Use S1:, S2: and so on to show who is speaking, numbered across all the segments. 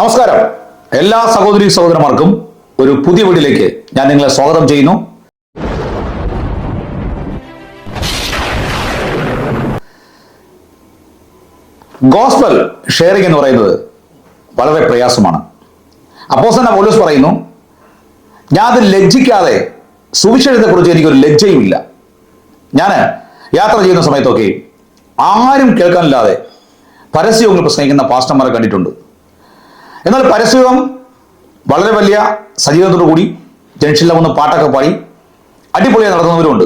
S1: നമസ്കാരം. എല്ലാ സഹോദരി സഹോദരന്മാർക്കും ഒരു പുതിയ വീടിലേക്ക് ഞാൻ നിങ്ങളെ സ്വാഗതം ചെയ്യുന്നു. ഗോസ്ബൽ ഷെയറിംഗ് എന്ന് പറയുന്നത് വളരെ പ്രയാസമാണ്. അപ്പോസ് തന്നെ പോലീസ് പറയുന്നു ഞാൻ അത് ലജ്ജിക്കാതെ സുവിശേഷത്തെക്കുറിച്ച് എനിക്കൊരു ലജ്ജയുമില്ല. ഞാൻ യാത്ര ചെയ്യുന്ന സമയത്തൊക്കെ ആരും കേൾക്കാനില്ലാതെ പരസ്യങ്ങൾ പ്രസംഗിക്കുന്ന പാസ്റ്റർമാരെ കണ്ടിട്ടുണ്ട്. എന്നാൽ പരസ്യവും വളരെ വലിയ സജീവത്തോടു കൂടി ജംഗ്ഷനിലെ വന്ന് പാട്ടൊക്കെ പാടി അടിപൊളിയായി നടത്തുന്നവരുമുണ്ട്.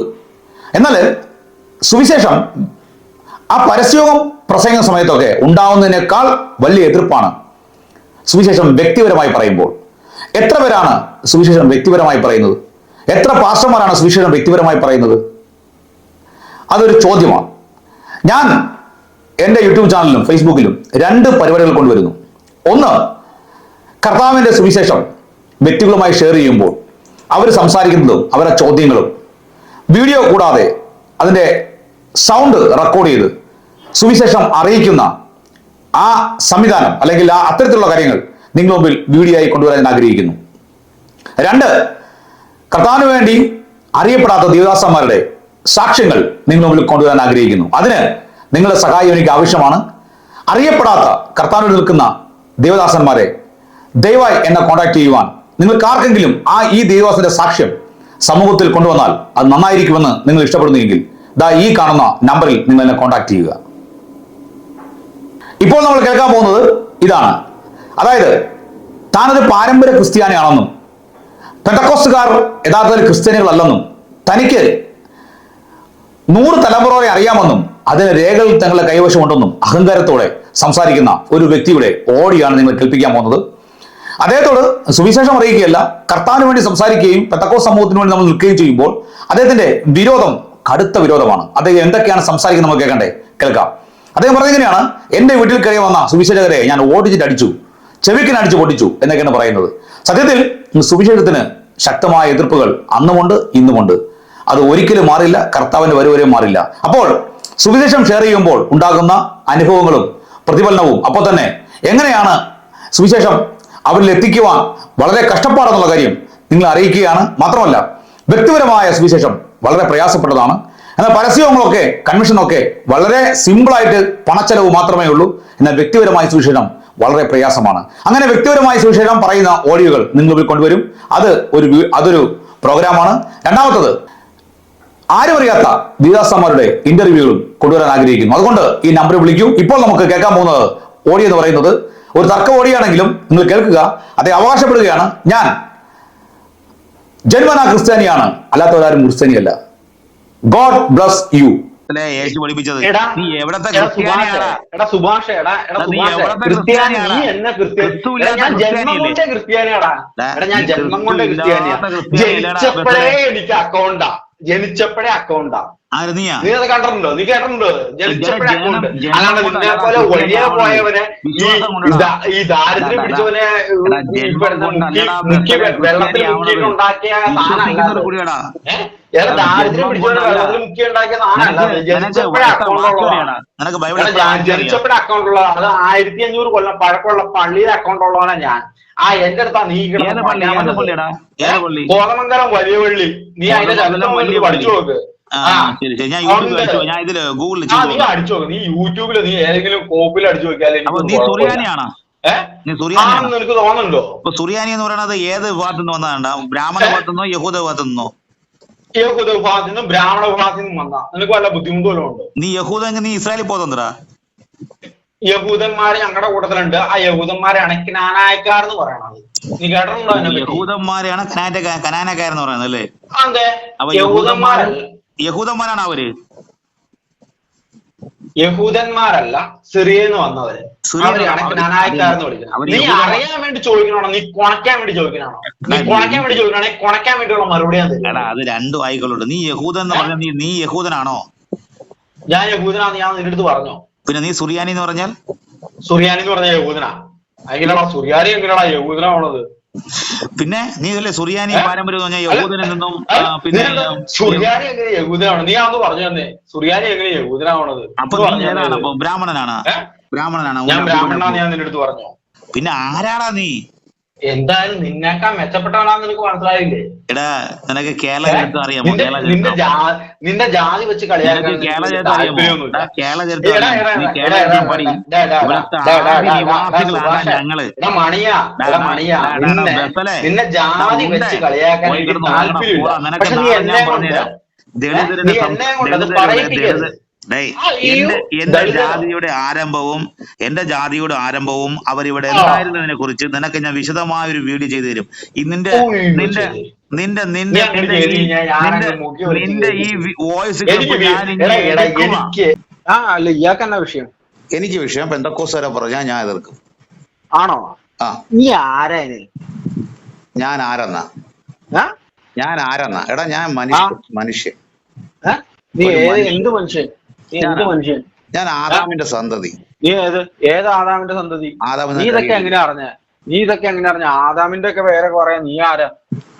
S1: എന്നാൽ സുവിശേഷം ആ പരസ്യവും പ്രസംഗ സമയത്തൊക്കെ ഉണ്ടാവുന്നതിനേക്കാൾ വലിയ എതിർപ്പാണ് സുവിശേഷം വ്യക്തിപരമായി പറയുമ്പോൾ. എത്ര പേരാണ് സുവിശേഷം വ്യക്തിപരമായി പറയുന്നത്? എത്ര പാസ്റ്റർമാരാണ് സുവിശേഷം വ്യക്തിപരമായി പറയുന്നത്? അതൊരു ചോദ്യമാണ്. ഞാൻ എന്റെ യൂട്യൂബ് ചാനലിലും ഫേസ്ബുക്കിലും രണ്ട് പരിപാടികൾ കൊണ്ടുവരുന്നു. ഒന്ന് കർത്താവിന്റെ സുവിശേഷം വ്യക്തികളുമായി ഷെയർ ചെയ്യുമ്പോൾ അവർ സംസാരിക്കുന്നതും അവരുടെ ചോദ്യങ്ങളും വീഡിയോ കൂടാതെ അതിന്റെ സൗണ്ട് റെക്കോർഡ് ചെയ്ത് സുവിശേഷം അറിയിക്കുന്ന ആ സംവിധാനം അല്ലെങ്കിൽ ആ അത്തരത്തിലുള്ള കാര്യങ്ങൾ നിങ്ങൾ മുമ്പിൽ വീഡിയോ ആയി കൊണ്ടുവരാൻ ഞാൻ ആഗ്രഹിക്കുന്നു. രണ്ട് കർത്താവിന് വേണ്ടി അറിയപ്പെടാത്ത ദേവദാസന്മാരുടെ സാക്ഷ്യങ്ങൾ നിങ്ങൾ മുമ്പിൽ കൊണ്ടുവരാൻ ആഗ്രഹിക്കുന്നു. അതിന് നിങ്ങളുടെ സഹായം എനിക്ക് ആവശ്യമാണ്. അറിയപ്പെടാത്ത കർത്താവിൽ നിൽക്കുന്ന ദേവദാസന്മാരെ ദയവായി എന്നെ കോൺടാക്ട് ചെയ്യുവാൻ. നിങ്ങൾക്ക് ആർക്കെങ്കിലും ആ ഈ ദേവദാസിന്റെ സാക്ഷ്യം സമൂഹത്തിൽ കൊണ്ടുവന്നാൽ അത് നന്നായിരിക്കുമെന്ന് നിങ്ങൾ ഇഷ്ടപ്പെടുന്നെങ്കിൽ ദാ ഈ കാണുന്ന നമ്പറിൽ നിങ്ങൾ എന്നെ കോൺടാക്ട് ചെയ്യുക. ഇപ്പോൾ നമ്മൾ കേൾക്കാൻ പോകുന്നത് ഇതാണ്. അതായത് താനൊരു പാരമ്പര്യ ക്രിസ്ത്യാനിയാണെന്നും പെട്ടക്കോസ്റ്റുകാർ യഥാർത്ഥത്തിൽ ക്രിസ്ത്യാനികളല്ലെന്നും തനിക്ക് നൂറ് തലമുറയെ അറിയാമെന്നും അതിന് രേഖകൾ തങ്ങളുടെ കൈവശമുണ്ടെന്നും അഹങ്കാരത്തോടെ സംസാരിക്കുന്ന ഒരു വ്യക്തിയുടെ ഓടിയാണ് നിങ്ങൾ കേൾപ്പിക്കാൻ പോകുന്നത്. അദ്ദേഹത്തോട് സുവിശേഷം അറിയിക്കുകയല്ല കർത്താവിന് വേണ്ടി സംസാരിക്കുകയും പെത്തക്കോ സമൂഹത്തിന് വേണ്ടി നമ്മൾ നിൽക്കുകയും ചെയ്യുമ്പോൾ അദ്ദേഹത്തിന്റെ വിരോധം കടുത്ത വിരോധമാണ്. അദ്ദേഹം എന്തൊക്കെയാണ് സംസാരിക്കുന്നത് നമുക്ക് കേൾക്കണ്ടേ? കേൾക്കാം. അദ്ദേഹം പറഞ്ഞിങ്ങനെയാണ് എന്റെ വീട്ടിൽ കയറി വന്ന സുവിശേഷകരെ ഞാൻ ഓടിച്ചിട്ട് അടിച്ചു ചെവിക്കിന് അടിച്ചു പൊട്ടിച്ചു എന്നൊക്കെയാണ് പറയുന്നത്. സത്യത്തിൽ സുവിശേഷത്തിന് ശക്തമായ എതിർപ്പുകൾ അന്നുമുണ്ട് ഇന്നുമുണ്ട്. അത് ഒരിക്കലും മാറില്ല കർത്താവിന്റെ വരുവരെയും മാറില്ല. അപ്പോൾ സുവിശേഷം ഷെയർ ചെയ്യുമ്പോൾ ഉണ്ടാകുന്ന അനുഭവങ്ങളും പ്രതിഫലനവും അപ്പോൾ തന്നെ എങ്ങനെയാണ് സുവിശേഷം അവരിൽ എത്തിക്കുവാൻ വളരെ കഷ്ടപ്പാടെന്നുള്ള കാര്യം നിങ്ങൾ അറിയിക്കുകയാണ്. മാത്രമല്ല വ്യക്തിപരമായ സുവിശേഷം വളരെ പ്രയാസപ്പെട്ടതാണ്. എന്നാൽ പരസ്യങ്ങളൊക്കെ കൺവെൻഷനൊക്കെ വളരെ സിമ്പിളായിട്ട് പണച്ചെലവ് മാത്രമേ ഉള്ളൂ. എന്നാൽ വ്യക്തിപരമായ സുവിശേഷം വളരെ പ്രയാസമാണ്. അങ്ങനെ വ്യക്തിപരമായ സുവിശേഷം പറയുന്ന ഓഡിയോകൾ നിങ്ങൾ കൊണ്ടുവരും. അത് ഒരു അതൊരു പ്രോഗ്രാമാണ്. രണ്ടാമത്തത് ആരും അറിയാത്ത ദീദാസന്മാരുടെ ഇന്റർവ്യൂകളും കൊണ്ടുവരാൻ ആഗ്രഹിക്കുന്നു. അതുകൊണ്ട് ഈ നമ്പർ വിളിക്കൂ. ഇപ്പോൾ നമുക്ക് കേൾക്കാൻ പോകുന്നത് ഓഡിയോ എന്ന് പറയുന്നത് ഒരു തർക്കം ഓടിയാണെങ്കിലും നിങ്ങൾ കേൾക്കുക. അതേ അവകാശപ്പെടുകയാണ് ഞാൻ. ജന്മന ക്രിസ്ത്യാനിയാണ്. അല്ലാത്തവരാരും ക്രിസ്ത്യാനിയല്ല. ഗോഡ് ബ്ലസ് യു
S2: യേശു പഠിപ്പിച്ചത്. നീ എവിടത്തെ
S3: ജനിച്ചപ്പോഴേ? എനിക്ക് അക്കൗണ്ടാ. ജനിച്ചപ്പോഴേ അക്കൗണ്ടാ. നീ അത് കണ്ടിട്ടുണ്ടോ? നീ കേട്ടിട്ടുണ്ടോ? ജനിച്ചപ്പോഴേ
S2: ജനം-
S3: അക്കൗണ്ട്
S2: ജനം
S3: അല്ലാണ്ട്
S2: കൊണ്ട്
S3: നിന്നെ പോലെ വഴിയെ പോയവനെ ഈ ദാരിദ്ര്യം പിടിച്ചവനെ മുക്കി വെള്ളത്തിൽ ദാരിദ്ര്യം പിടിച്ചവനെ. വെള്ളത്തിൽ മുക്കി ഉണ്ടാക്കിയ ജനിച്ചപ്പോഴേ അക്കൗണ്ട് ഉള്ളതാണ് ജനിച്ചപ്പോഴേ അക്കൗണ്ട് അത് ആയിരത്തി അഞ്ഞൂറ് കൊല്ലം പഴക്കമുള്ള പള്ളിയിലെ അക്കൗണ്ട് ഉള്ളവനാ ഞാൻ. ആ എന്റെ അടുത്താ നീ കിടന്ന് കോതമംഗലം വലിയ പള്ളി. നീ അതിന്റെ ചരിത്രം
S2: വലിയ
S3: പഠിച്ചു നോക്ക്.
S2: ശരി ശരി. ഞാൻ യൂട്യൂബിൽ. അടിച്ചു ഞാൻ ഇതിൽ ഗൂഗിളിൽ ചെയ്തു
S3: നീ അടിച്ചു നോക്ക്. നീ യൂട്യൂബിൽ നീ ഏതെങ്കിലും കോപ്പിൽ അടിച്ചു നോക്കിയാലേ
S2: അപ്പൊ നീ സുറിയാനിയാണോ? നീ സുറിയാനിയാണോ?
S3: ആണെന്ന് നിനക്ക് തോന്നുന്നുണ്ടോ?
S2: അപ്പൊ സുറിയാനി എന്ന് പറയുന്നത് ഏത് വിഭാഗത്തിൽ നിന്ന് വന്നതാണ്ടാ? ബ്രാഹ്മണ? വിഭാഗത്തിൽ നിന്നോ യഹൂദ വിഭാഗത്തിൽ നിന്നോ?
S3: യഹൂദ വിഭാഗത്തിൽ നിന്നും ബ്രാഹ്മണ വിഭാഗത്തിൽ നിന്നും വന്നാ. നിനക്ക് വല്ല ബുദ്ധിമുട്ടുകളും ഉണ്ടോ?
S2: നീ യഹൂദ നീ ഇസ്രായേലിൽ പോതെന്തടാ
S3: യഹൂദന്മാര് ഞങ്ങളുടെ കൂട്ടത്തിലുണ്ട്. ആ യഹൂദന്മാരാണ് ക്നാനായക്കാരെന്ന് പറയണത് നീ കേട്ടിട്ടുണ്ടോ
S2: യഹൂദന്മാരെയാണ് കനാനക്കാരെന്ന് പറയുന്നത് അല്ലേ?
S3: അതെ.
S2: അപ്പൊ
S3: യഹൂദന്മാരല്ല
S2: യഹൂദന്മാരാണ് അവർ?
S3: യഹൂദന്മാരല്ല സിറിയെന്ന് വന്നവര്. നീ അറിയാൻ വേണ്ടി ചോദിക്കണോ? നീ കൊണക്കാൻ വേണ്ടി ചോദിക്കണോ? നീ കൊണക്കാൻ വേണ്ടി ചോദിക്കണേ? കൊണക്കാൻ വേണ്ടിയുള്ള മറുപടി
S2: എടാ അത് രണ്ടു വായികളുണ്ട്. നീ യഹൂദൻ എന്ന് പറഞ്ഞാൽ നീ നീ യഹൂദനാണോ?
S3: ഞാൻ യഹൂദനാന്ന് ഞാൻ നിന്റെ അടുത്ത് പറഞ്ഞോ?
S2: പിന്നെ നീ സുറിയാനി എന്ന് പറഞ്ഞാൽ?
S3: സുറിയാനി എന്ന് പറഞ്ഞാൽ യഹൂദനാ. എങ്ങനെയാടാ സുറിയാനി എങ്ങനെയാണോ യഹൂദനാവണത്?
S2: പിന്നെ നീ അല്ലേ സുറിയാനി പാരമ്പര്യം എന്ന് പറഞ്ഞാൽ യഹൂദനിൽ നിന്നും പിന്നെ
S3: സുറിയാനി എങ്ങനെ യഹൂദനാണ്? നീ അന്ന് പറഞ്ഞു തന്നെ സുറിയാനി എങ്ങനെ യഹൂദനാവണത്?
S2: അപ്പൊ ഏതാണ്? അപ്പൊ ബ്രാഹ്മണനാണ്? ബ്രാഹ്മണനാണ്
S3: ഞാൻ ബ്രാഹ്മണനാന്ന് ഞാൻ നിന്റെ അടുത്ത് പറഞ്ഞു.
S2: പിന്നെ ആരാടാ നീ?
S3: എന്തായാലും നിന്നേക്കാൾ മെച്ചപ്പെട്ടവനാന്ന് എനിക്ക് മനസ്സിലായില്ലേ?
S2: എടാ നിനക്ക് കേരള? ചരിത്രം അറിയാമോ?
S3: നിന്റെ
S2: കേരള
S3: നിന്റെ
S2: ചരിത്രം
S3: നിന്റെ ജാതി വെച്ച് കളിയാക്കാൻ
S2: കേരള ചരിത്രം അറിയാമോ? കേരള ചരിത്രം
S3: ഞങ്ങൾ? മണിയാ മണിയാ. നിന്നെ ജാതി വെച്ച് കളിയാക്കാൻ. താല്പര്യമില്ല. പക്ഷെ നീ എന്നെ കൊണ്ട്
S2: ദളിതരുടെ എന്റെ എന്റെ ജാതിയുടെ ആരംഭവും എന്റെ ജാതിയുടെ ആരംഭവും അവരിവിടെ ഉണ്ടായിരുന്നതിനെ കുറിച്ച് നിനക്ക് ഞാൻ വിശദമായ ഒരു വീഡിയോ ചെയ്തു തരും. നിന്റെ നിന്റെ. നിന്റെ നിന്റെ നിന്റെ ഈ വോയിസ്
S3: എനിക്ക് വി-
S2: ഞാൻ
S3: എടാ, എടാ, എനിക്ക് വിഷയം?
S2: എനിക്ക് വിഷയം പറഞ്ഞാ പറഞ്ഞാൽ ഞാൻ എതിർക്കും.
S3: ആണോ?
S2: ആ.
S3: നീ ആരാ
S2: ഞാൻ ആരെന്നാ? ഞാൻ ആരെന്നാ? എടാ ഞാൻ മനുഷ്യ മനുഷ്യൻ.
S3: നീ. എന്ത് മനുഷ്യൻ. മനുഷ്യൻ.
S2: ഞാൻ ആദാമിന്റെ സന്തതി.
S3: നീ ഏത്? ഏത് ആദാമിന്റെ സന്തതി? നീ ഇതൊക്കെ എങ്ങനെയാ അറിഞ്ഞ? നീ ഇതൊക്കെ എങ്ങനെ അറിഞ്ഞ? ആദാമിന്റെ ഒക്കെ പേരെ പറയാ നീ ആരാ?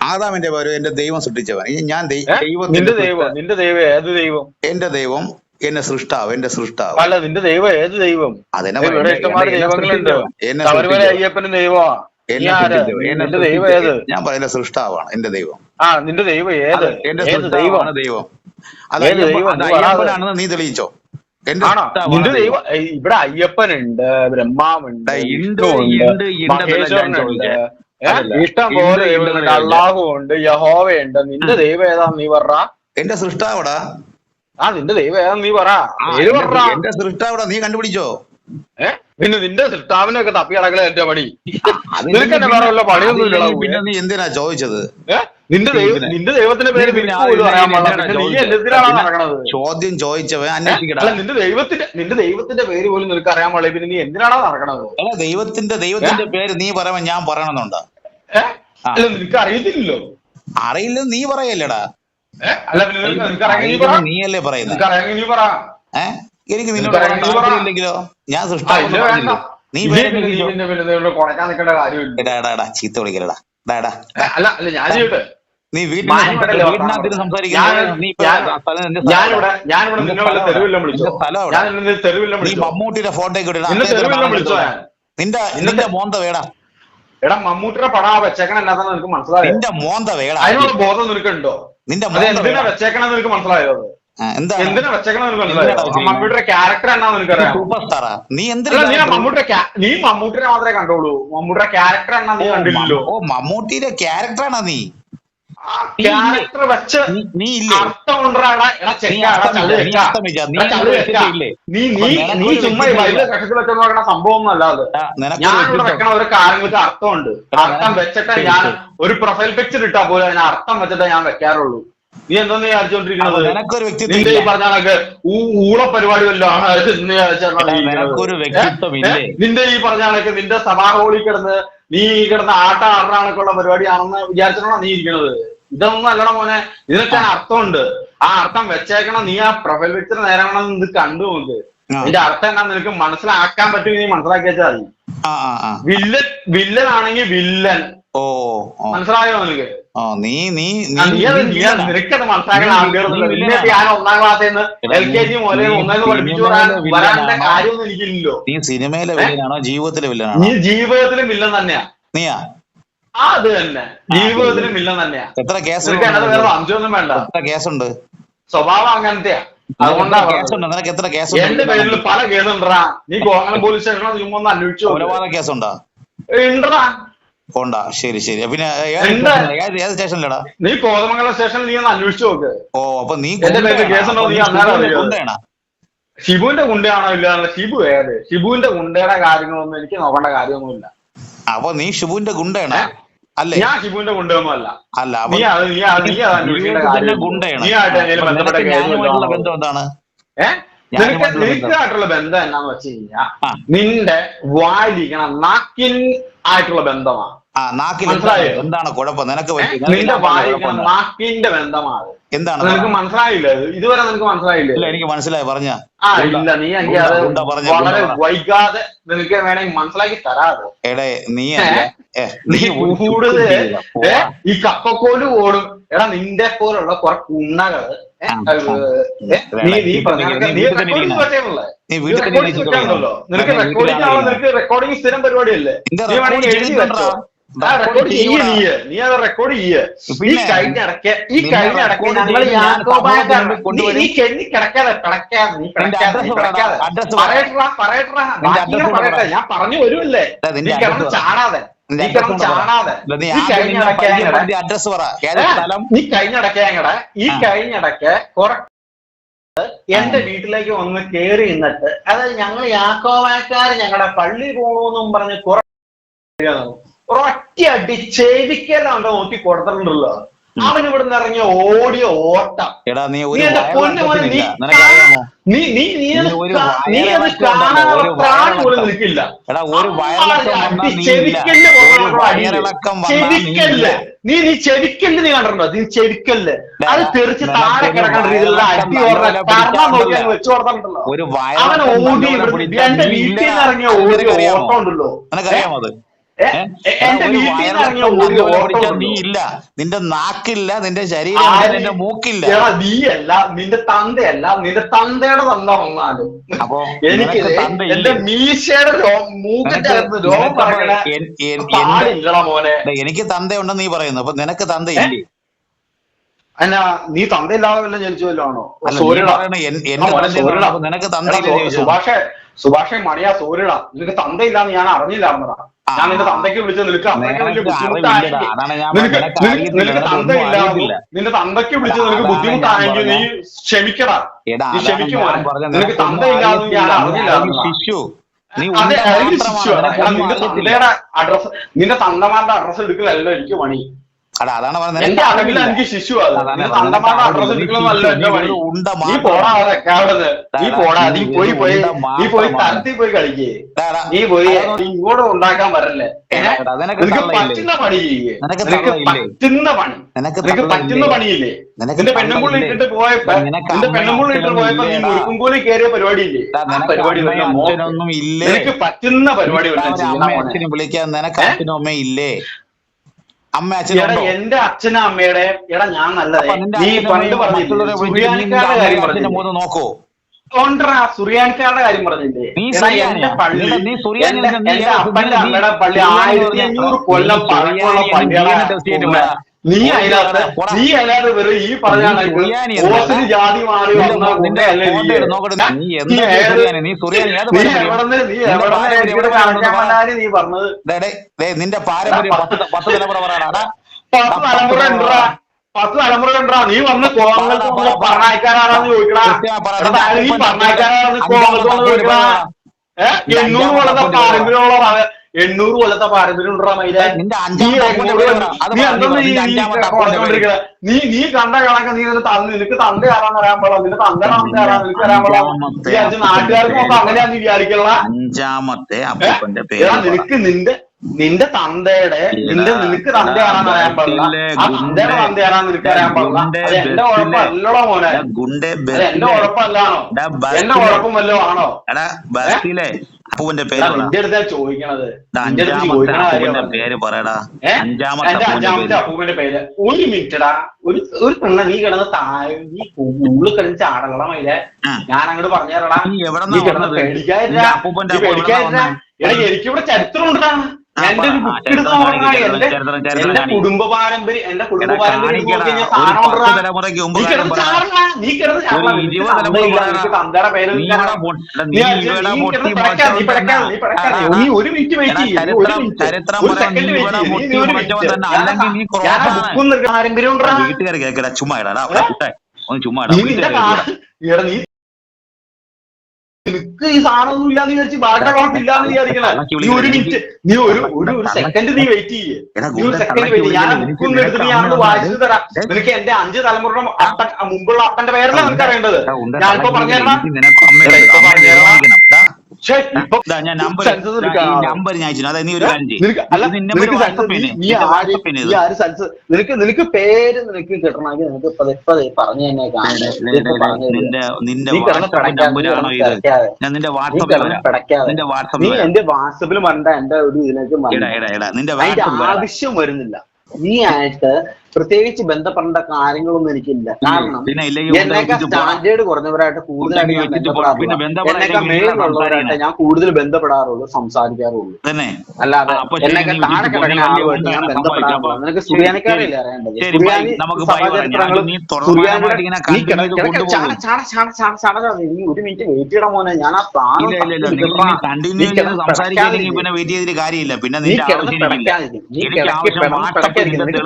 S2: ആദാമിന്റെ പേര് എന്റെ ദൈവം സൃഷ്ടിച്ചവൻ. ഞാൻ
S3: ദൈവം
S2: ദൈവത്തിന്റെ
S3: നിന്റെ ദൈവം നിന്റെ ദൈവം ഏത് ദൈവം?
S2: എന്റെ ദൈവം എന്നെ സൃഷ്ടാവ് എന്റെ സൃഷ്ടാവ്.
S3: അല്ല നിന്റെ ദൈവം ഏത് ദൈവം? ഇഷ്ടംമാതിരി
S2: എന്നെ
S3: ദൈവങ്ങളുണ്ട്. ശബരിമല. അയ്യപ്പന്റെ ദൈവമാ.
S2: ഞാൻ പറയുന്ന സൃഷ്ടാവാണ്. എന്റെ ദൈവം.
S3: ആ നിന്റെ ദൈവം ഏത്?
S2: എന്റെ
S3: ദൈവമാണ് ദൈവം?
S2: അത്
S3: നീ പറയാതെ.
S2: അയ്യപ്പനാണെന്ന് നീ തെളിയിച്ചോ?
S3: നിന്റെ
S2: ദൈവം.
S3: ഇവിടെ അയ്യപ്പനുണ്ട് ബ്രഹ്മാവുണ്ട്
S2: ഉണ്ട്,
S3: മഹേശ്വരനുണ്ട്. ഇഷ്ടം
S2: പോലെ
S3: പോലെ
S2: ഉണ്ട്
S3: ദൈവങ്ങളുണ്ട് അള്ളാഹു ഉണ്ട് യഹോവയുണ്ട്. നിന്റെ ദൈവം ഏതാ നീ പറ.
S2: എന്റെ സൃഷ്ടാവടാ.
S3: ആ നിന്റെ ദൈവം ഏതാ നീ പറ.
S2: എന്റെ സൃഷ്ടാവടാ. നീ കണ്ടുപിടിച്ചോ?
S3: പിന്നെ നിന്റെ സൃഷ്ടാവിനൊക്കെ തപ്പി അടക്കല എന്റെ പണി. നിനക്ക് എന്നെ വേറെ വല്ല പണിയൊന്നും ഇല്ല
S2: പിന്നെ നീ എന്തിനാ ചോദിച്ചത്?
S3: നിന്റെ ദൈവം നിന്റെ ദൈവത്തിന്റെ പേര്
S2: ചോദ്യം ചോദിച്ചവൻ
S3: ഏ? അല്ല നിന്റെ ദൈവത്തിന്റെ നിന്റെ ദൈവത്തിന്റെ പേര് പോലും നിനക്ക് അറിയാൻ പാടില്ല. പിന്നെ നീ എന്തിനാണോ നടക്കണത്?
S2: അല്ല ദൈവത്തിന്റെ ദൈവത്തിന്റെ പേര് നീ പറയുമ്പോ ഞാൻ പറയണമെന്നുണ്ട്?
S3: അല്ല നിനക്ക് അറിയത്തില്ലല്ലോ.
S2: അറിയില്ല നീ പറയല്ലടാ.
S3: അല്ല പിന്നെ നീ
S2: അല്ലേ പറയുന്നത് എനിക്ക് നിന്നോട്
S3: നിനക്ക്
S2: ഞാൻ പറഞ്ഞില്ലേ? നീ ചീത്ത വിളിക്കലടാ നീ വീട്ടിനകത്ത് നീ മമ്മൂട്ടിയുടെ ഫോട്ടോ നിന്റെ നിന്റെ മോന്ത വേടാ.
S3: എടാ മമ്മൂട്ടിയുടെ പടാ വെച്ചേക്കണ എന്നാന്ന് നിനക്ക് മനസ്സിലായോ?
S2: നിന്റെ മോന്ത വേടാ.
S3: അതിനുള്ള ബോധം നിനക്കുണ്ടോ?
S2: നിന്റെ
S3: വെച്ചേക്കണെന്ന് നിനക്ക് മനസ്സിലായോ മമ്മൂട്ടിയുടെ ക്യാരക്ടർ എന്നാന്ന് നിനക്കറിയാം
S2: സൂപ്പർ സ്റ്റാറാ നീ എന്തിനാ
S3: നീ മമ്മൂട്ടിയുടെ നീ മമ്മൂട്ടിനെ മാത്രമേ കണ്ടോളൂ മമ്മൂട്ടിയുടെ ക്യാരക്ടർ എന്നാ നീ കണ്ടില്ലല്ലോ.
S2: ഓ മമ്മൂട്ടിയുടെ ക്യാരക്ടറാണോ നീ?
S3: ക്യാരക്ടർ വെച്ച്
S2: നീ-
S3: അർത്ഥം
S2: നീ നീ. നീ
S3: ചുമ്മാ വലിയ കഷത്തിൽ നോക്കണ സംഭവം ഒന്നും അല്ലാതെ
S2: ആ, നിനക്കൊരു
S3: ഞാൻ ഇവിടെ വെക്കണ ഒരു കാര്യങ്ങൾക്ക് അർത്ഥമുണ്ട്. അർത്ഥം വെച്ചിട്ട് ഞാൻ ഒരു പ്രൊഫൈൽ പിക്ചർ ഇട്ടാ പോലും അതിന് അർത്ഥം വെച്ചിട്ടേ ഞാൻ വെക്കാറുള്ളൂ. നീ
S2: എന്താ നീ അടിച്ചോണ്ടിരിക്കുന്നത്
S3: നിന്റെ ഈ. പറഞ്ഞ കണക്ക് ഊള പരിപാടി വല്ലതും? നിന്റെ ഈ പറഞ്ഞ കണക്ക് നിന്റെ സഭാ ഹോളിൽ കിടന്ന് നീ ഈ കിടന്ന് ആട്ട ആടുന്ന കണക്കുള്ള പരിപാടിയാണെന്ന് വിചാരിച്ചാണോ നീ ഇരിക്കുന്നത് ഇതൊന്നും അല്ലട മോനെ. ഇതിനൊക്കെ അർത്ഥമുണ്ട്. ആ അർത്ഥം വെച്ചേക്കണം നീ ആ പ്രൊഫൈൽ പിക്ചർ നേരെ വേണം ഇത് കണ്ടു നോക്ക്
S2: എന്റെ
S3: ഇതിന്റെ അർത്ഥം എന്താ നിനക്ക് മനസ്സിലാക്കാൻ പറ്റുമെങ്കിൽ നീ മനസ്സിലാക്കി വെച്ചാൽ മതി. വില്ലൻ വില്ലൻ ആണെങ്കിൽ വില്ലൻ.
S2: ഓ.
S3: മനസ്സിലായോ നിനക്ക്? ആ, നീ നീ
S2: നീ
S3: നിനക്കത് മനസ്സിലാക്കാൻ
S2: നീ-
S3: ആഗ്രഹമൊന്നുമില്ല
S2: നീ
S3: ഞാൻ ഒന്നാം ക്ലാസ്സിൽ നിന്ന്
S2: എടാ,
S3: എൽ കെ ജി മുതലേ ഒന്നേന്ന് പഠിപ്പിച്ചു വരാനുള്ള? കാര്യമൊന്നും എനിക്കില്ലല്ലോ.
S2: നീ സിനിമയിലെ വില്ലനാണോ? ജീവിതത്തിലെ
S3: നീ
S2: വില്ലനാണോ
S3: ജീവിതത്തിലും വില്ലൻ തന്നെയാ.
S2: നീയാ?
S3: ആ അത് തന്നെ. ജീവിതത്തിലും വില്ലൻ തന്നെയാ.
S2: എത്ര കേസ്
S3: വേറെ സംശയമൊന്നും വേണ്ട.
S2: എത്ര കേസുണ്ട്
S3: സ്വഭാവം അങ്ങനത്തെയാ.
S2: നിനക്ക് എത്ര
S3: എന്റെ
S2: കേസുണ്ട്
S3: പേരിൽ പല കേസുണ്ടാ നീ കോങ്ങലം പോലീസ് സ്റ്റേഷനോ ചുമ്മാ ഒന്ന് അന്വേഷിച്ചു
S2: കൊലപാതക കേസുണ്ടോ
S3: ഉണ്ടടാ.
S2: ഉണ്ടാ ശരി ശരി. പിന്നെ ഏത് സ്റ്റേഷനിലടാ?
S3: നീ കോതമംഗലം സ്റ്റേഷനിൽ നീ ഒന്ന് അന്വേഷിച്ചു നോക്ക്.
S2: ഓ അപ്പൊ നീ ഷിബുവിന്റെ? ഗുണ്ടയാണോ?
S3: ഇല്ലാതെ ഷിബു ഏത്? ഷിബുവിന്റെ ഗുണ്ടയുടെ കാര്യങ്ങളൊന്നും എനിക്ക് നോക്കേണ്ട കാര്യമൊന്നുമില്ല.
S2: അപ്പൊ നീ ഷിബുവിന്റെ ഗുണ്ടയാണോ? അല്ലേ?
S3: ഞാൻ ഷിബുവിന്റെ ഗുണ്ടയൊന്നും അല്ല
S2: അല്ല
S3: നീ നീ നീ
S2: ഗുണ്ടയാണ് ബന്ധം എന്താണ്?
S3: ഏഹ്. നിനക്കായിട്ടുള്ള ബന്ധം എന്നാന്ന് വെച്ച് കഴിഞ്ഞാ. നിന്റെ വായിലിരിക്കണ നാക്കിൻ ആയിട്ടുള്ള ബന്ധമാണ്.
S2: ആ നാക്കിൽ എന്താണ് കുഴപ്പം? നിനക്ക്
S3: നിന്റെ വായിലിരിക്കണ നാക്കിന്റെ ബന്ധമാണ്.
S2: എന്താണ്
S3: നിനക്ക് മനസ്സിലായില്ല? ഇതുവരെ നിനക്ക് മനസ്സിലായില്ല?
S2: ഇല്ല എനിക്ക് മനസ്സിലായി. പറഞ്ഞ.
S3: ആ ഇല്ല നീ എനിക്ക് അത് വളരെ വൈകാതെ നിനക്ക് വേണമെങ്കിൽ മനസ്സിലാക്കി തരാതെ
S2: എടേ നീ?
S3: നീ കൂടുതൽ. ഈ കപ്പക്കോൽ ഓടും. എടാ നിന്റെ പോലുള്ള കുറെ കുണ്ണകൾ നിനക്ക് റെക്കോർഡിംഗ് ആണോ നിനക്ക് റെക്കോർഡിംഗ് സ്ഥിരം പരിപാടിയല്ലേ? നീ വേണമെങ്കിൽ
S2: റെക്കോർഡ്
S3: എഴുതി? വെച്ചോ. റെക്കോർഡ് ചെയ്യ് നീ നീ അത് റെക്കോർഡ് ചെയ്യ്. ഈ കഴിഞ്ഞ ഇടയ്ക്ക് ഈ കഴിഞ്ഞ ഇടയ്ക്ക് ഞങ്ങൾ. നീ കെണ്ണി കിടക്കാതെ പിടക്കാതെ നീ പിടക്കാതെ നീ പിടക്കാതെ പറയട്ടാ പറയട്ടാ.
S2: നിന്റെ
S3: ബാക്കി
S2: address
S3: ഇങ്ങനെ
S2: പറ.
S3: പറയട്ടെ ഞാൻ പറഞ്ഞു വരുമല്ലേ നീ കിടന്ന് ചാടാതെ. നീ
S2: പറ. നീ
S3: ഈ
S2: ആദ്യം
S3: കഴിഞ്ഞ
S2: നിന്നെ
S3: ഇടയ്ക്ക്
S2: പരിചയപ്പെടുത്തിയ address പറ ഏത്
S3: ഏ?
S2: സ്ഥലം
S3: നീ കഴിഞ്ഞിടയ്ക്ക് ഞങ്ങടെ ഈ
S2: ആ.
S3: കഴിഞ്ഞിടയ്ക്ക് കുറെ എന്റെ വീട്ടിലേക്ക് വന്ന് കേറി നിന്നിട്ട് അതായത് ഞങ്ങൾ യാക്കോവാക്കാര് ഞങ്ങളുടെ പള്ളി പോകണമെന്നും പറഞ്ഞ് കുറെ ഒറ്റ അടി ചെവിക്കല്ലാണ്ട് നോക്കി കൊടുത്തിട്ടുണ്ടല്ലോ അവൻ ഇവിടുന്ന് ഇറങ്ങിയ ഓടിയ ഓട്ടം.
S2: എടാ നീ ഒരു
S3: നീ നീ നീ നീ അത് പ്രാണി പോലും നിൽക്കില്ല.
S2: എടാ ഒരു നീ
S3: ചെവിക്കല്ല്.
S2: നീ
S3: ചെവിക്കല്ല്. നീ നീ ചെവിക്കല്ല് നീ കണ്ടിട്ടുണ്ടോ? നീ ചെവിക്കല്ല്. അത് തെറിച്ച് താഴെ കിടക്കേണ്ട രീതിയിലുള്ള അടി
S2: നല്ലപോലെ
S3: കാരണം നോക്കി വെച്ചു കൊടുത്തിട്ടുണ്ടല്ലോ അവൻ ഓടി എന്റെ വീട്ടിൽ നിന്ന് ഇറങ്ങിയ ഓടിയ? ഓട്ടം ഉണ്ടല്ലോ.
S2: നിനക്കറിയാമോ അത്? നീ ഇല്ല നിന്റെ നാക്കില്ല നിന്റെ ശരീരം നിന്റെ മൂക്കില്ല.
S3: നീ അല്ല നിന്റെ തന്തയല്ല നിന്റെ തന്തയുടെ തന്ത വന്നാലും.
S2: അപ്പോ
S3: എനിക്ക്? എന്റെ മീശയുടെ മൂക്കിന്റെ
S2: എനിക്ക് തന്തയുണ്ടെന്ന് നീ പറയുന്നു. അപ്പൊ നിനക്ക് തന്തയില്ലേ?
S3: എന്നാ നീ തന്തയില്ലാതെ വല്ല ജനിച്ചു വല്ലോ ആണോ?
S2: അല്ല, നിനക്ക് തന്തയില്ലേ
S3: സുഭാഷേ സുഭാഷേ മണിയാ സൂര്യടാ. നിനക്ക് തന്തയില്ലാന്ന് ഞാൻ അറിഞ്ഞില്ലായിരുന്നടാ. ഞാൻ നിന്റെ തന്തയ്ക്ക് വിളിച്ച് നിനക്ക് അത്രയ്ക്ക് വലിയ
S2: ഞാൻ
S3: നിനക്ക്
S2: നിനക്ക്
S3: നിനക്ക്
S2: അറിയത്തില്ല.
S3: നിനക്ക്
S2: നിനക്ക് ഒന്നും
S3: തന്തയില്ലാന്നും
S2: അറിയത്തില്ല.
S3: നിന്റെ തന്തയ്ക്ക് വിളിച്ച് നിനക്ക് ബുദ്ധിമുട്ടായെങ്കിൽ നീ ക്ഷമിക്കടാ. നീ
S2: അതാണ്
S3: ക്ഷമിക്കും
S2: ഞാൻ
S3: മോനെ
S2: പറഞ്ഞത്.
S3: നിനക്ക് തന്തയില്ലാന്ന് ഞാൻ
S2: അറിയത്തില്ല. നീ
S3: അറിഞ്ഞില്ലായിരുന്നടാ
S2: ശിശു നീ
S3: അതെ
S2: ഉണ്ട
S3: ശിശു നിന്റെ തന്തയുടെ അഡ്രസ് നിന്റെ തന്തമാരുടെ അഡ്രസ് എടുക്കുന്നതല്ലോ എനിക്ക് പണി
S2: എടാ അതാണ് നിനക്ക്
S3: പറ്റുന്ന പരിപാടി
S2: വിളിക്കാൻ നിനക്ക് അച്ഛനും അമ്മയും ഇല്ലേ? അമ്മ
S3: എടാ എന്റെ അച്ഛനും അമ്മയുടെ എടാ ഞാൻ നല്ലതേ. നീ പണ്ട്
S2: മൂന്ന് നോക്കോ.
S3: കൊണ്ടറാ സുറിയാനിക്കാരുടെ കാര്യം പറഞ്ഞില്ലേ? എന്റെ പള്ളി എന്റെ അപ്പന്റെ അമ്മയുടെ പള്ളി ആയിരത്തി
S2: പറഞ്ഞാ-
S3: അഞ്ഞൂറ് കൊല്ലം പഴക്കമുള്ള പള്ളിയാണ് നീ അതിനകത്ത് നീ അതിനകത്ത് വെറും ഈ പറഞ്ഞ ജാതി മാറി
S2: നിന്റെ പാരമ്പര്യം? പത്ത് തലമുറ
S3: പത്ത് തലമുറ ഉണ്ടാ? പത്ത് തലമുറ ഉണ്ടാ? നീ വന്ന് കോൺഗ്രസ് വന്ന് പറഞ്ഞയക്കാരാണെന്ന് ചോദിക്കടാ.
S2: കൃത്യമായി പറ.
S3: എടാ, താഴെ നീ ഏ?
S2: നിന്റെ
S3: എണ്ണൂറ്
S2: വളരെ
S3: പാരമ്പര്യമുള്ള എണ്ണൂറ് കൊല്ലത്തെ പാരമ്പര്യം ഉണ്ടാ
S2: നിന്റെ
S3: നീ നീ കണ്ട കണക്ക് നീ നിന്റെ തന്ത നിനക്ക് തന്ത ആരാന്ന് അറിയാൻ പാടില്ല നിന്റെ തന്ത തന്ത ആരാന്ന് നിനക്ക് അറിയാൻ പാടില്ല അഞ്ച് നാട്ടുകാർക്ക് മൊത്തം നീ വിചാരിക്കണ.
S2: അഞ്ചാമത്തെ.
S3: നിനക്ക് നിന്റെ നിന്റെ തന്തയുടെ നിന്റെ നിനക്ക് തന്തയാണെന്ന് അറിയാൻ പാടില്ല. ആ തന്തയുടെ തന്തയാണെന്ന് നിനക്ക് അറിയാൻ പാടില്ല. എന്റെ കുഴപ്പമല്ലടോ മോനെ. എന്റെ
S2: ഉഴപ്പല്ലാണോ
S3: എന്റെ വല്ലതും ആണോ?
S2: എടാ പേര്
S3: അടുത്താ ചോദിക്കണത്.
S2: അഞ്ചാമത്തെ പേര് പറയടാ. അഞ്ചാമത്തെ
S3: എന്റെ
S2: പേര്.
S3: ഒരു മിനിറ്റടാ. ഒരു ഒരു പെണ്ണ നീ കിടന്ന് താഴെ നീ ഉള്ളു കിടന്ന് ചാടകള ഞാൻ അങ്ങോട്ട് പറഞ്ഞുതരടാ
S2: നീ
S3: കിടന്ന്? പേടിക്കാതിരാ എനിക്കിവിടെ ചരിത്രം ഉണ്ടാ
S2: ആ,
S3: എന്റെ ഒരു ബുക്ക് എടുത്ത് എന്റെ. കുടുംബ പാരമ്പര്യം എന്റെ കുടുംബ പാരമ്പര്യം നീ കിടന്ന് പേര്
S2: നീ
S3: ഒരു മിനിറ്റ് വെയിറ്റ് ചെയ്യ്. ഒരു ബുക്കും പാരമ്പര്യം
S2: ചുമ്മാ ചുമ്മാ
S3: നീ നിനക്ക് ഈ സാധനമൊന്നും ഇല്ലാന്ന് വിചാരിച്ച് ബാറ്റ അക്കൗണ്ട് ഇല്ലാന്ന് വിചാരിക്കണ. നീ ഒരു മിനിറ്റ് നീ ഒരു ഒരു ഒരു സെക്കൻഡ് നീ വെയിറ്റ് ചെയ്യേ. നീ ഒരു സെക്കൻഡ് വെയിറ്റ് ഞാൻ എടുത്ത് നീ വായിച്ചു തരാം. നിനക്ക് എന്റെ അഞ്ച് തലമുറയുടെ അപ്പൻ മുമ്പുള്ള അപ്പന്റെ പേരല്ല നിനക്ക് അറിയേണ്ടത് ഞാനിപ്പോ
S2: പറഞ്ഞു
S3: തരണം ഇപ്പൊ
S2: ഞാൻ നമ്പർ
S3: സെൻസസ് എടുക്കാം.
S2: നമ്പർ ഞാൻ അയച്ചു അതായത് നീ ഒരു കാര്യം ചെയ്യ്.
S3: നിനക്ക് നിനക്ക് പേര് നിനക്ക് കിട്ടണമെങ്കിൽ നിനക്ക് പറഞ്ഞു തന്നെ
S2: നിന്റെ ഇത്? ഞാൻ വാട്സപ്പ്.
S3: നീ എന്റെ വാട്സപ്പിൽ വരണ്ട എന്റെ ഒരു ഇതിലേക്ക്
S2: നിന്റെ
S3: ആവശ്യം വരുന്നില്ല. നീ ആയിട്ട് പ്രത്യേകിച്ച് ബന്ധപ്പെടേണ്ട കാര്യങ്ങളൊന്നും എനിക്കില്ല. കാരണം സ്റ്റാൻഡേർഡ് കുറഞ്ഞവരായിട്ട് കൂടുതലായിട്ട് ഞാൻ ഞാൻ കൂടുതൽ ബന്ധപ്പെടാറുള്ളൂ സംസാരിക്കാറുള്ളൂ. അല്ലാതെ എന്നൊക്കെ താഴെ കിടക്കുന്ന ആളുമായിട്ട് ഞാൻ
S2: ബന്ധപ്പെടാറുള്ളൂ.
S3: നിനക്ക് സുറിയാനിക്കാരല്ലേ അറിയേണ്ടത് സുറിയാനി
S2: നീ
S3: ഒരു മിനിറ്റ് വെയിറ്റ് ചെയ്യണം മോനെ. ഞാൻ ആ.
S2: പിന്നെ വെയിറ്റ് ചെയ്തിട്ട് കാര്യമില്ല. പിന്നെ നിന്റെ ആവശ്യം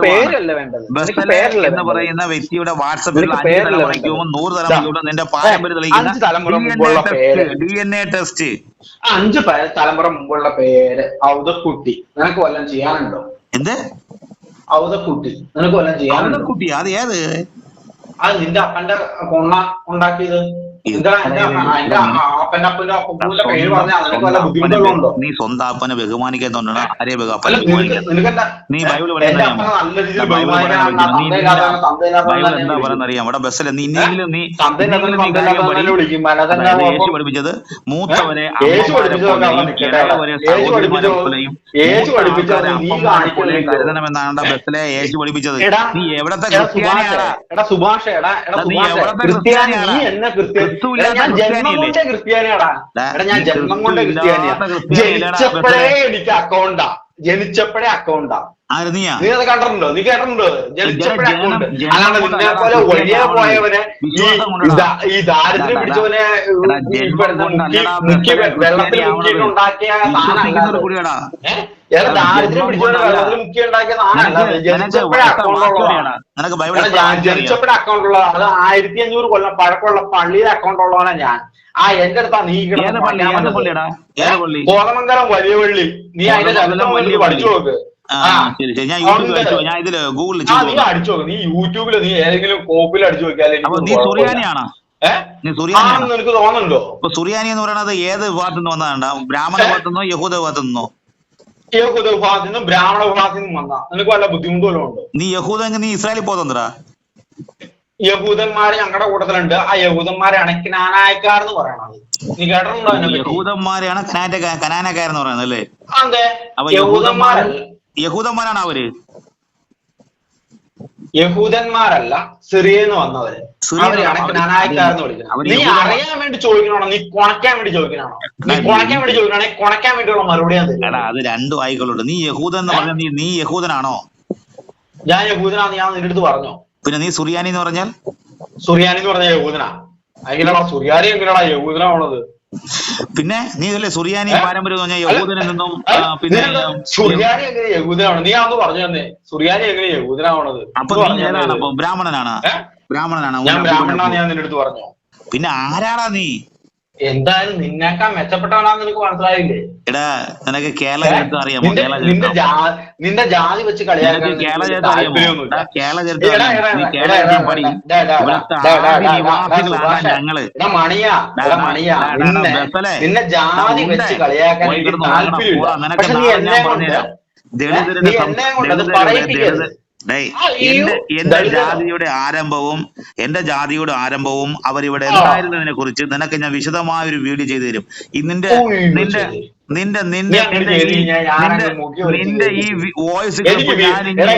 S3: പേരല്ലേ വേണ്ടത്?
S2: ബസ്സല എന്ന് പറയുന്ന വ്യക്തിയുടെ വാട്സപ്പിൽ അഞ്ച് തലമുറയ്ക്ക്? മുമ്പ് നൂറ് തലമുറയ്ക്ക് നിന്റെ പാരമ്പര്യം തെളിയിക്കുന്ന
S3: തലമുറ
S2: ഡി എൻ എ
S3: മുമ്പുള്ള പേര്.
S2: ടെസ്റ്റ്
S3: അഞ്ച് തലമുറ മുമ്പുള്ള പേര് ഔതക്കുട്ടി നിനക്ക് വല്ലതും ചെയ്യാനുണ്ടോ?
S2: എന്ത്?
S3: ഔതക്കുട്ടി നിനക്ക് വല്ലതും ചെയ്യാനുണ്ടോ?
S2: കുട്ടി അത് ഏത്?
S3: അത് നിന്റെ അപ്പന്റെ കൊണ്ണ ഉണ്ടാക്കിയത് എന്താ എന്റെ അപ്പന്റെ അപ്പന്റെ അപ്പൂന്റെ പേര് പറഞ്ഞാൽ നിനക്ക് ബുദ്ധിമുട്ടുകളുണ്ടോ?
S2: നീ സ്വന്തം അപ്പനെ ബഹുമാനിക്കാത്തോണ്ടാണ് ആരെ നീ ബൈബിൾ എന്താ ഇവിടെ ബസ്സിൽ നീ ഇന്നെങ്കിലും നീ യേശു പഠിപ്പിച്ചത് മൂത്തവനെ
S3: അവിടെ?
S2: കരുതണമെന്നാണ് ബസ്സിലെ യേശു പഠിപ്പിച്ചത്. നീ എവിടത്തെ ക്രിസ്ത്യാനിയാണ്
S3: എടാ സുഭാഷേ, എടാ, എടാ
S2: എടാ, നീ എവിടത്തെ
S3: ക്രിസ്ത്യാനി, നീ എന്നെ ക്രിസ്ത്യാനി-
S2: ക്രിസ്തുവില്ലാത്ത ക്രിസ്ത്യാനിയല്ലേ?
S3: ക്രിസ്ത്യാനിയാടാ എടാ ഞാൻ ജന്മം കൊണ്ട് ക്രിസ്ത്യാനിയാ. ജനിച്ചപ്പോഴേ എനിക്ക് അക്കൗണ്ടാ ജനിച്ചപ്പോഴേ അക്കൗണ്ടാ
S2: നീയാ?
S3: നീ അത് കണ്ടിട്ടുണ്ടോ? നീ കേട്ടിട്ടുണ്ടോ? ജനിച്ചപ്പോഴേ അക്കൗണ്ട്
S2: ജനം
S3: അല്ലാണ്ട്
S2: കൊണ്ട്
S3: നിന്നെ പോലെ വഴിയെ പോയവനെ ഈ ദാരിദ്ര്യം പിടിച്ചവനെ വെള്ളത്തിൽ ദാരിദ്ര്യം പിടിച്ചവനെ. വെള്ളത്തിൽ മുക്കി ഉണ്ടാക്കിയ ജനിച്ചപ്പോഴേ ജനിച്ചപ്പോഴേ അത് ആയിരത്തി അഞ്ഞൂറ് കൊല്ലം പഴക്കമുള്ള പള്ളിയുടെ അക്കൗണ്ട് ഉള്ളവനാ ഞാൻ. ആ എന്റെ അടുത്താ നീ കിടന്ന് കോതമംഗലം വലിയ പള്ളി. നീ അതിന്റെ ചരിത്രം
S2: വലിയ
S3: പഠിച്ചു നോക്ക്.
S2: ശരി ശരി. ഞാൻ യൂട്യൂബിൽ
S3: ഉണ്ട്.
S2: ഞാൻ ഇതിൽ ഗൂഗിളിൽ
S3: നീ അടിച്ചു നോക്ക്. നീ യൂട്യൂബിൽ നീ ഏതെങ്കിലും കോപ്പിൽ അടിച്ചു നോക്കിയാൽ
S2: അപ്പൊ നീ സുറിയാനിയാണോ?
S3: നിനക്ക് തോന്നുന്നുണ്ടോ?
S2: അപ്പൊ സുറിയാനി എന്ന് പറയുന്നത് ഏത് ഭാഗത്തു നിന്ന് വന്നതാണ് ബ്രാഹ്മണ ഭാഗത്തു നിന്നോ യഹൂദ ഭാഗത്തു നിന്നോ?
S3: യഹൂദ വിഭാഗത്തിൽ നിന്നും ബ്രാഹ്മണ വിഭാഗത്തിൽ നിന്നും വന്ന. നിനക്ക് വല്ല ബുദ്ധിമുട്ടുകളും ഉണ്ടോ?
S2: നീ യഹൂദെങ്കിൽ നീ ഇസ്രായേലിൽ പോതെന്തടാ
S3: യഹൂദന്മാര് ഞങ്ങളുടെ കൂട്ടത്തിലുണ്ട്. ആ യഹൂദന്മാരാണ് കിനാനായക്കാരെന്ന് പറയണത്. നീ കേട്ടിട്ടുണ്ടോ
S2: യഹൂദന്മാരെയാണ് കനാറ്റ കനാനക്കാരെന്ന് പറയുന്നത് അല്ലേ?
S3: അതെ. യഹൂദന്മാരല്ല
S2: യഹൂദന്മാരാണ് അവർ
S3: യഹൂദന്മാരല്ല സിറിയെന്ന് വന്നവര്. നീ അറിയാൻ വേണ്ടി ചോദിക്കണോ? നീ വേണ്ടി ചോദിക്കണോ? നീ വേണ്ടി ചോദിക്കണേ? കുണയ്ക്കാൻ വേണ്ടിയുള്ള മറുപടി
S2: എടാ അത് രണ്ടു ആയിക്കൊള്ളു നീ യഹൂദൻ എന്ന് പറഞ്ഞാൽ നീ നീ യഹൂദനാണോ?
S3: ഞാൻ യഹൂദനാന്ന് ഞാൻ നിന്റെ അടുത്ത് പറഞ്ഞോ?
S2: പിന്നെ നീ സുറിയാനി എന്ന് പറഞ്ഞാൽ?
S3: സുറിയാനി എന്ന് പറഞ്ഞാൽ യഹൂദനാ. എങ്ങനെയാണോ സുറിയാനി എങ്ങനെയാണോ യഹൂദനാണത്
S2: പിന്നെ നീ ഇതല്ലേ സുറിയാനി? പാരമ്പര്യം പറഞ്ഞ
S3: അല്ല,
S2: യഹൂദനിൽ നിന്നും പിന്നെ
S3: സുറിയാനി എങ്ങനെ യഹൂദനാണ് നീ ആന്ന് പറഞ്ഞു തന്നെ. സുറിയാനി എങ്ങനെ യഹൂദനാവണത്?
S2: അപ്പൊ നീ ഏതാണ്? ബ്രാഹ്മണനാണ്. ബ്രാഹ്മണനാണ്.
S3: ഞാൻ ബ്രാഹ്മണനാണ് ഞാൻ നിന്റെ അടുത്ത് പറഞ്ഞു.
S2: പിന്നെ ആരാടാ നീ?
S3: എന്തായാലും നിന്നേക്കാൾ മെച്ചപ്പെട്ടവനാന്ന് നിനക്ക് മനസ്സിലായില്ലേ
S2: എടാ നിനക്ക് കേരള ചരിത്രം അറിയാമോ
S3: നിന്റെ
S2: കേരള
S3: നിന്റെ ജാ- നിന്റെ ജാതി വെച്ച് കളിയാക്കാൻ
S2: നിനക്ക് കേരള
S3: നിനക്ക്
S2: ചരിത്രം അറിയാമോ
S3: താല്പര്യമൊന്നുമില്ല.
S2: എടാ, കേരള ചരിത്രം
S3: എടാ,
S2: അറിയാമോ? നീ
S3: എടാ,
S2: കേരള
S3: എടാ,
S2: ചരിത്രം പഠി
S3: എടാ, എടാ,
S2: ഇവിടുത്തെ
S3: എടാ, എടാ,
S2: ആദ്യ
S3: എടാ,
S2: നിവാസികളാണ്
S3: സുഭാഷേ,
S2: ഞങ്ങൾ
S3: എടാ മണിയാ എടാ മണിയാ നിന്നെ ജാതി
S2: ഉണ്ട്.
S3: വെച്ച് കളിയാക്കാൻ
S2: പോയി
S3: എനിക്ക്
S2: കിടന്ന് ഉറങ്ങണം.
S3: താല്പര്യമില്ല
S2: പോടാ, നിനക്ക്
S3: പക്ഷെ നീ
S2: നാളെ
S3: എന്നെ
S2: ഞാൻ
S3: കൊണ്ട്
S2: പറഞ്ഞുതരാം.
S3: നീ
S2: സം-
S3: എന്നെ കൊണ്ട് അത്
S2: ദളിതരുടെ-
S3: പറയിപ്പിക്കരുത്
S2: ദളിത- എന്റെ? ജാതിയുടെ ആരംഭവും എന്റെ ജാതിയുടെ ആരംഭവും അവരിവിടെ. ഉണ്ടായിരുന്നതിനെ കുറിച്ച് നിനക്ക് ഞാൻ വിശദമായ ഒരു വീഡിയോ ചെയ്തു തരും നിന്റെ നിന്റെ. നിന്റെ നിന്റെ നിന്റെ ഈ. വോയിസ് ഞാൻ ഇങ്ങനെ